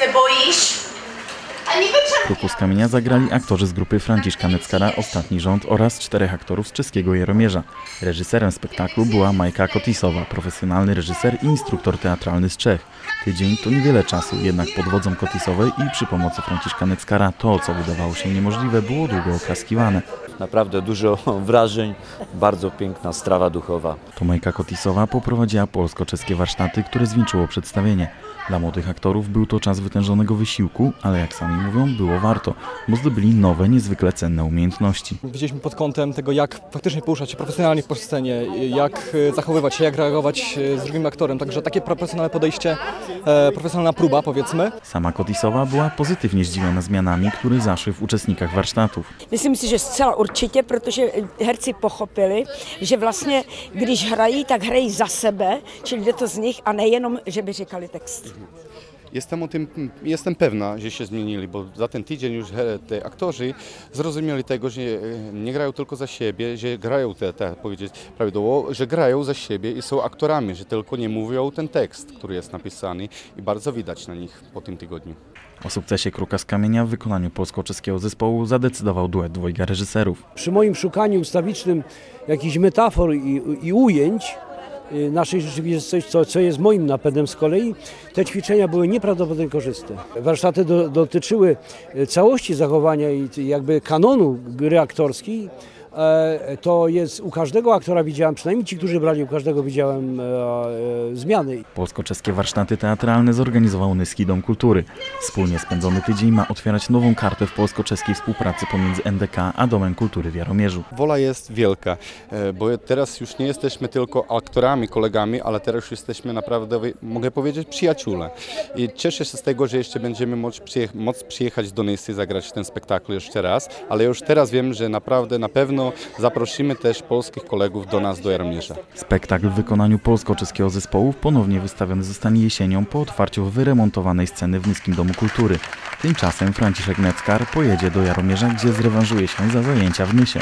Se boisz? Kruku z kamienia zagrali aktorzy z grupy Franciszka Neckara Ostatni Rząd oraz czterech aktorów z czeskiego Jaromierza. Reżyserem spektaklu była Majka Kotisowa, profesjonalny reżyser i instruktor teatralny z Czech. Tydzień to niewiele czasu, jednak pod wodzą Kotisowej i przy pomocy Franciszka Neckara to, co wydawało się niemożliwe, było długo oklaskiwane. Naprawdę dużo wrażeń, bardzo piękna strawa duchowa. To Majka Kotisowa poprowadziła polsko-czeskie warsztaty, które zwieńczyło przedstawienie. Dla młodych aktorów był to czas wytężonego wysiłku, ale jak sami mówią, było warto, bo zdobyli nowe, niezwykle cenne umiejętności. Widzieliśmy pod kątem tego, jak faktycznie poruszać się profesjonalnie po scenie, jak e, zachowywać się, jak reagować e, z drugim aktorem. Także takie profesjonalne podejście, e, profesjonalna próba powiedzmy. Sama Kotisowa była pozytywnie zdziwiona zmianami, które zaszły w uczestnikach warsztatów. Myslím si, že zcela určitě, protože herci pochopili, že vlastně, když hrají, tak hrají za sebe, čili jde to z nich a nejenom, že by říkali text. Jestem o tym, jestem pewna, że się zmienili, bo za ten tydzień już te aktorzy zrozumieli tego, że e, nie grają tylko za siebie, że grają, te, tak powiedzieć prawidłowo, że grają za siebie i są aktorami, że tylko nie mówią ten tekst, który jest napisany i bardzo widać na nich po tym tygodniu. O sukcesie Kruka z Kamienia w wykonaniu polsko-czeskiego zespołu zadecydował duet dwojga reżyserów. Przy moim szukaniu ustawicznym jakichś metafor i, i ujęć naszej rzeczywistości, co, co jest moim napędem z kolei, te ćwiczenia były nieprawdopodobnie korzystne. Warsztaty do, dotyczyły y, całości zachowania i jakby kanonu gry aktorskiej. E, To jest u każdego aktora widziałem, przynajmniej ci, którzy brali, u każdego widziałem e, e, zmiany. Polsko-czeskie warsztaty teatralne zorganizował Nyski Dom Kultury. Wspólnie spędzony tydzień ma otwierać nową kartę w polsko-czeskiej współpracy pomiędzy NDK a Domem Kultury w Jaromierzu. Wola jest wielka, bo teraz już nie jesteśmy tylko aktorami, kolegami, ale teraz już jesteśmy naprawdę, mogę powiedzieć, przyjaciółmi. I cieszę się z tego, że jeszcze będziemy móc przyjechać do Nysy, zagrać ten spektakl jeszcze raz, ale już teraz wiem, że naprawdę na pewno zaprosimy też polskich kolegów do nas, do Jaromierza. Spektakl w wykonaniu polsko-czeskiego zespołu ponownie wystawiony zostanie jesienią po otwarciu wyremontowanej sceny w Nyskim Domu Kultury. Tymczasem Franciszek Neckar pojedzie do Jaromierza, gdzie zrewanżuje się za zajęcia w Nysie.